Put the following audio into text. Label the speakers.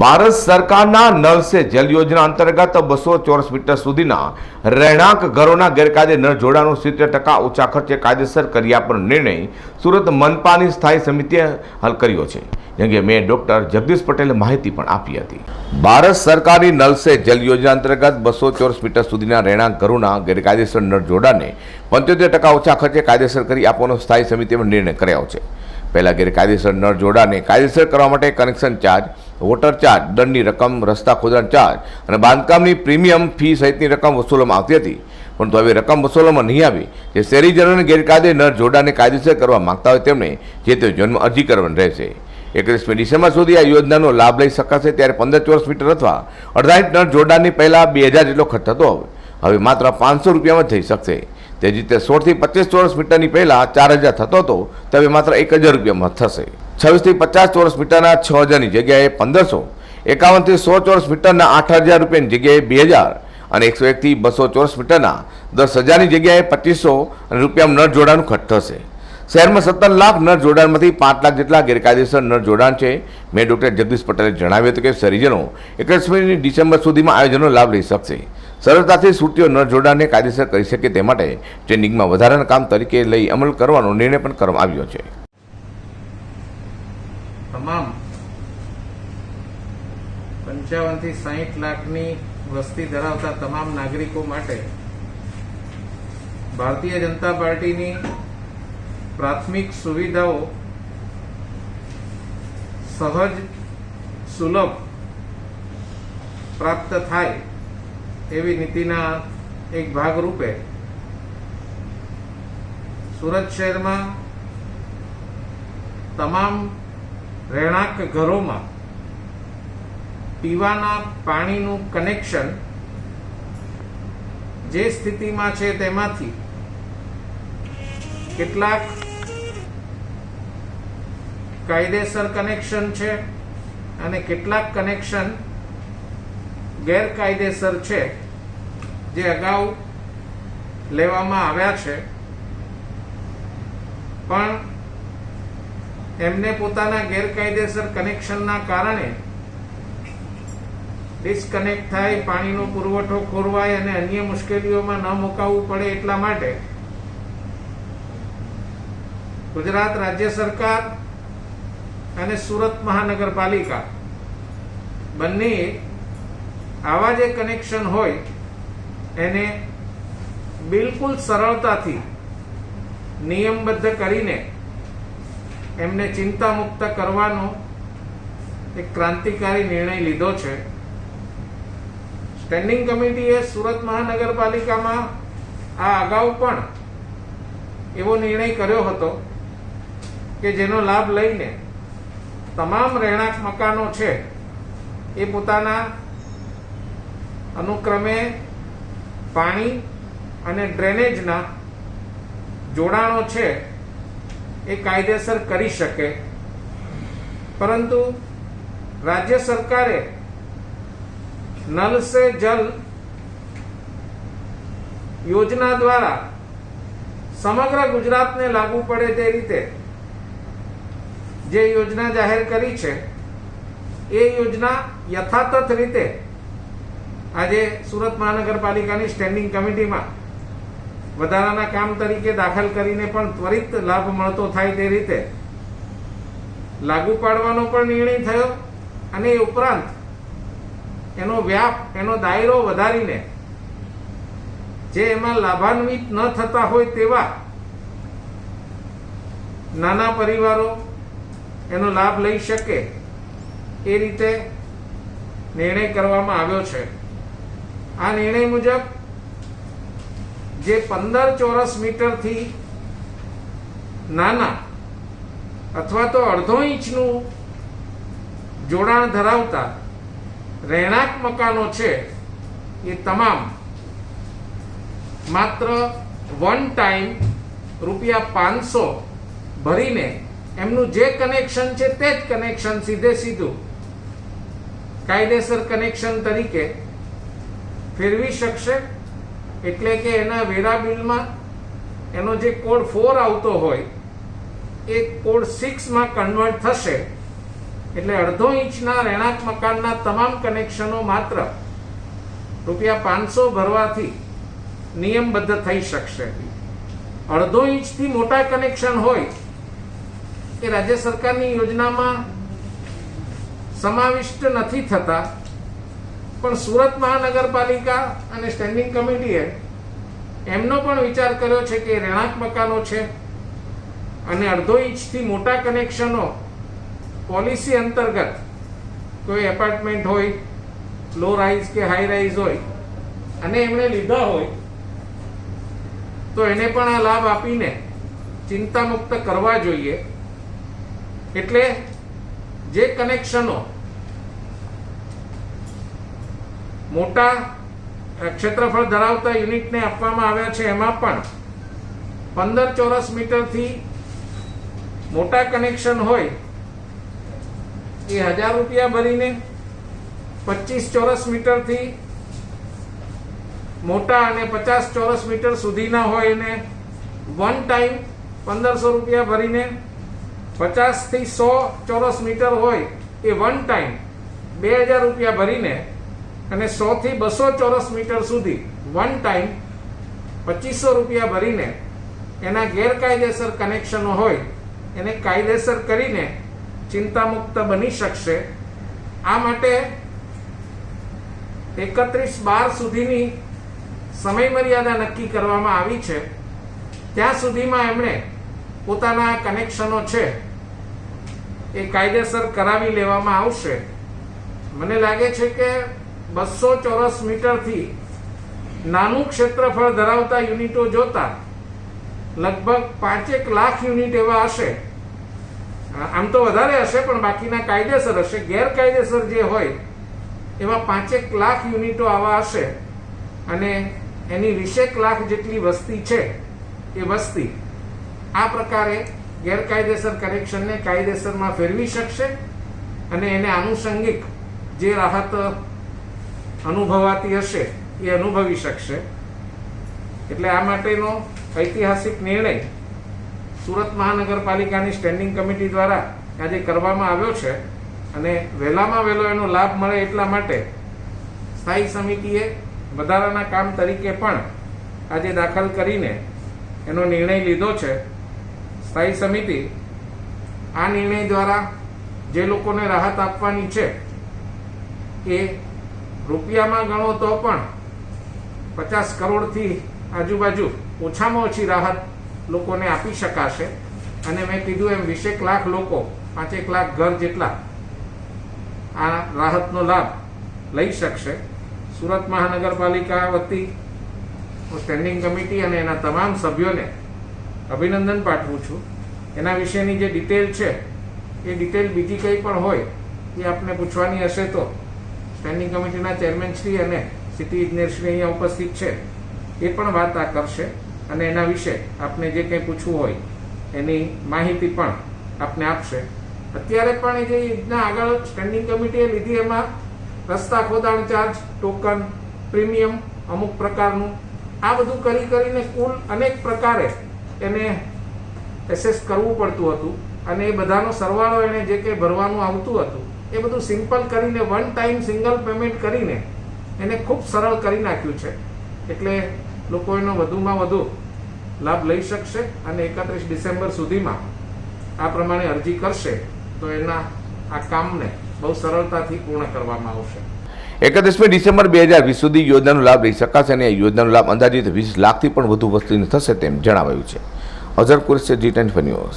Speaker 1: ભારત સરકારના નળ સે જલ યોજના અંતર્ગત બસો ચોરસ મીટર સુધીના રહેણાંક ઘરોના ગેરકાયદે નળ જોડાણો સિત્તેર ટકા ઓછા ખર્ચે કાયદેસર કરી આપવાનો નિર્ણય સુરત મનપાની સ્થાયી સમિતિએ હલ કર્યો છે. કે મેં ડોક્ટર જગદીશ પટેલે માહિતી પણ આપી હતી. ભારત સરકારની નળ સે જલ યોજના અંતર્ગત બસો ચોરસ મીટર સુધીના રહેણાંક ઘરોના ગેરકાયદેસર નળ જોડાણને પંચોતેર ટકા ઓછા ખર્ચે કાયદેસર કરી આપવાનો સ્થાયી સમિતિએ નિર્ણય કર્યો છે. પહેલા ગેરકાયદેસર નળ જોડાને કાયદેસર કરવા માટે કનેક્શન ચાર્જ વોટર ચાર્જ દંડની રકમ, રસ્તા ખોદણ ચાર્જ અને બાંધકામની પ્રીમિયમ ફી સહિતની રકમ વસૂલવામાં આવતી હતી. પરંતુ હવે રકમ વસૂલવામાં નહીં આવી. જે શહેરીજનોને ગેરકાયદે નળ જોડાને કાયદેસર કરવા માંગતા હોય તેમણે જે તે જન્મ અરજી કરવાની રહેશે. એકત્રીસમી ડિસેમ્બર સુધી આ યોજનાનો લાભ લઈ શકાશે ત્યારે પંદર ચોરસ મીટર અથવા અડધા ઇંચ નળ જોડાણની પહેલાં બે હજાર જેટલો ખર્ચ થતો હવે. માત્ર પાંચસો રૂપિયામાં થઈ શકશે. તે જ રીતે સોળથી પચીસ ચોરસ મીટરની પહેલાં ચાર હજાર થતો હતો તે હવે માત્ર એક હજાર રૂપિયામાં થશે. છવ્વીસથી પચાસ ચોરસ મીટરના છ હજારની જગ્યાએ પંદરસો, એકાવનથી સો ચોરસ મીટરના આઠ હજાર રૂપિયાની જગ્યાએ બે હજાર અને એકસો એકથી બસો ચોરસ મીટરના દસ હજારની જગ્યાએ પચીસો અને રૂપિયામાં નળ જોડાનું ખર્ચ થશે. શહેરમાં સત્તર લાખ નર જોડાણમાંથી પાંચ લાખ જેટલા ગેરકાયદેસર નર જોડાણ છે. મેં ડૉક્ટર જગદીશ પટેલે જણાવ્યું હતું કે સરીજનો એકવીસમી ડિસેમ્બર સુધીમાં આયોજનનો લાભ લઈ શકશે. સરળતાથી સુટીઓ નર જોડાણને કાયદેસર કરી શકે તે માટે ટ્રેનિંગમાં વધારાના કામ તરીકે લઈ અમલ કરવાનો નિર્ણય પણ કરવામાં આવ્યો છે.
Speaker 2: તમામ પંચાવનથી સાહીઠ લાખની વસ્તી ધરાવતા તમામ નાગરિકો માટે ભારતીય જનતા પાર્ટીની પ્રાથમિક સુવિધાઓ સહજ, સુલભ પ્રાપ્ત થાય એવી નીતિના એક ભાગરૂપે સુરત શહેરમાં તમામ રહેણાંક ઘરોમાં પીવાના પાણીનું કનેક્શન જે સ્થિતિમાં છે તેમાંથી કેટલાક કાયદેસર કનેક્શન છે અને કેટલાક કનેક્શન ગેરકાયદેસર છે જે અગાઉ લેવામાં આવ્યા છે. પણ એમને પોતાના ગેરકાયદેસર કનેક્શનના કારણે ડિસ્કનેક્ટ થાય, પાણીનો પુરવઠો ખોરવાય અને અન્ય મુશ્કેલીઓમાં ન મુકાવવું પડે એટલા માટે ગુજરાત રાજ્ય સરકાર અને સુરત મહાનગરપાલિકા. બંને આવા જે કનેક્શન હોય, એને બિલકુલ સરળતાથી નિયમબદ્ધ કરીને એમને ચિંતામુક્ત કરવાનો એક ક્રાંતિકારી નિર્ણય લીધો છે. સ્ટેન્ડિંગ કમિટીએ સુરત મહાનગરપાલિકામાં આ અગાઉ પણ એવો નિર્ણય કર્યો હતો કે જેનો લાભ લઈને તમામ રહેણાંક મકાનો છે, એ પોતાના અનુક્રમે પાણી અને ડ્રેનેજના જોડાણો છે, એ કાયદેસર કરી શકે. પરંતુ રાજ્ય સરકારે નલ સે જલ યોજના દ્વારા સમગ્ર ગુજરાતને લાગુ પડે તે રીતે જે યોજના જાહેર કરી છે, એ યોજના યથાતથ રીતે આજે સુરત મહાનગરપાલિકાની સ્ટેન્ડિંગ કમિટીમાં વધારાના કામ તરીકે દાખલ કરીને પણ ત્વરિત લાભ મળતો થાય તે રીતે લાગુ પાડવાનો પણ નિર્ણય થયો અને એ ઉપરાંત એનો વ્યાપ, એનો દાયરો વધારીને જે એમાં લાભાન્વિત ન થતા હોય તેવા નાના પરિવારો એનો લાભ લઈ શકે એ રીતે નિર્ણય કરવામાં આવ્યો છે. આ નિર્ણય મુજબ જે પંદર ચોરસ મીટરથી નાના અથવા તો અડધો ઇંચનું જોડાણ ધરાવતા રહેણાંક મકાનો છે એ તમામ માત્ર વન ટાઈમ રૂપિયા પાંચસો ભરીને એમનું જે કનેક્શન છે તે જ કનેક્શન સીધે સીધું. કાયદેસર કનેક્શન તરીકે ફેરવી શકશે એટલે કે એના વેરા બિલમાં એનો જે કોડ ફોર આવતો હોય, એ કોડ સિક્સમાં કન્વર્ટ થશે. એટલે અડધો ઇંચના રહેણાંક મકાનના તમામ કનેક્શનો માત્ર રૂપિયા પાંચસો ભરવાથી નિયમબદ્ધ થઈ શકશે. અડધો ઇંચથી મોટા કનેક્શન હોય એ રાજ્ય સરકારની યોજનામાં સમાવિષ્ટ નથી થતા, પણ સુરત મહાનગરપાલિકા અને સ્ટેન્ડિંગ કમિટીએ એમનો પણ વિચાર કર્યો છે કે રહેણાંક મકાનો છે અને અડધો ઇંચથી મોટા કનેક્શનો પોલિસી અંતર્ગત કોઈ એપાર્ટમેન્ટ હોય લો રાઇઝ કે હાઈ રાઇઝ હોય, અને એમણે લીધા હોય, તો એને પણ આ લાભ આપીને ચિંતામુક્ત કરવા જોઈએ. એટલે જે કનેક્શનો મોટા ક્ષેત્રફળ ધરાવતા યુનિટને આપવામાં આવ્યા છે, એમાં પણ પંદર ચોરસ મીટરથી મોટા કનેક્શન હોય, એ હજાર રૂપિયા ભરીને પચીસ ચોરસ મીટરથી મોટા અને પચાસ ચોરસ મીટર સુધીના હોય એને વન ટાઈમ પંદરસો રૂપિયા ભરીને પચાસથી સો ચોરસ મીટર હોય એ વન ટાઈમ બે હજાર રૂપિયા ભરીને અને સો થી બસો ચોરસ મીટર સુધી વન ટાઈમ પચીસો રૂપિયા ભરીને એના ગેરકાયદેસર કનેક્શનો હોય, એને કાયદેસર કરીને ચિંતામુક્ત બની શકશે. આ માટે એકત્રીસ બાર સુધીની સમય મર્યાદા નક્કી કરવામાં આવી છે. ત્યાં સુધીમાં એમણે પોતાના કનેક્શનો છે એ કાયદેસર કરાવી લેવામાં આવશે. મને લાગે છે કે બસો ચોરસ મીટરથી નાનું ક્ષેત્રફળ ધરાવતા યુનિટો જોતા લગભગ પાંચેક લાખ યુનિટ એવા હશે. આમ તો વધારે હશે, પણ બાકીના કાયદેસર હશે. ગેરકાયદેસર જે હોય, એવા પાંચેક લાખ યુનિટો આવા હશે અને એની વીસેક લાખ જેટલી વસ્તી છે એ વસ્તી આ પ્રકારે ગેરકાયદેસર કનેક્શનને કાયદેસરમાં ફેરવી શકશે અને એને આનુષંગિક જે રાહત અનુભવાતી હશે એ અનુભવી શકશે. એટલે આ માટેનો ઐતિહાસિક નિર્ણય સુરત મહાનગરપાલિકાની સ્ટેન્ડિંગ કમિટી દ્વારા આજે કરવામાં આવ્યો છે અને વહેલામાં વહેલો એનો લાભ મળે એટલા માટે સ્થાયી સમિતિએ વધારાના કામ તરીકે પણ આજે દાખલ કરીને એનો નિર્ણય લીધો છે. સ્થાયી સમિતિ આ નિર્ણય દ્વારા જે લોકોને રાહત આપવાની છે, એ રૂપિયામાં ગણો તો પણ પચાસ કરોડથી આજુબાજુ ઓછામાં ઓછી રાહત લોકોને આપી શકાશે. અને મેં કીધું એમ વીસેક લાખ લોકો પાંચેક લાખ ઘર જેટલા આ રાહતનો લાભ લઈ શકશે. સુરત મહાનગરપાલિકા વતી સ્ટેન્ડિંગ કમિટી અને એના તમામ સભ્યોને અભિનંદન પાઠવું છું. એના વિશેની જે ડિટેલ છે, એ ડિટેલ બીજી કંઈ પણ હોય, એ આપને પૂછવાની હશે તો સ્ટેન્ડિંગ કમિટીના ચેરમેનશ્રી અને સિટી ઇજનેરશ્રી અહીંયા ઉપસ્થિત છે. એ પણ વાત આ કરશે અને એના વિશે આપને જે કંઈ પૂછવું હોય, એની માહિતી પણ આપને આપશે. અત્યારે પણ એ જે યોજના આગળ સ્ટેન્ડિંગ કમિટીએ લીધી એમાં રસ્તા ખોદાણ ચાર્જ ટોકન પ્રીમિયમ અમુક પ્રકારનું. આ બધું કરી કરીને કુલ અનેક પ્રકારે એને એસેસ કરવું પડતું હતું અને એ બધાનો સરવાળો એને જે કંઈ ભરવાનું આવતું હતું, એ બધું સિમ્પલ કરીને વન ટાઈમ સિંગલ પેમેન્ટ કરીને એને ખૂબ સરળ કરી નાખ્યું છે. એટલે લોકો એનો વધુમાં વધુ લાભ લઈ શકશે અને એકત્રીસ ડિસેમ્બર સુધીમાં આ પ્રમાણે અરજી કરશે, તો એના આ કામને બહુ સરળતાથી પૂર્ણ કરવામાં આવશે.
Speaker 1: એકત્રીસમી ડિસેમ્બર બે હજાર વીસ સુધી યોજનાનો લાભ લઈ શકાશે અને આ યોજનાનો લાભ અંદાજિત વીસ લાખથી પણ વધુ વસ્તીને થશે તેમ જણાવાયું છે. Azhar Quresh G ten news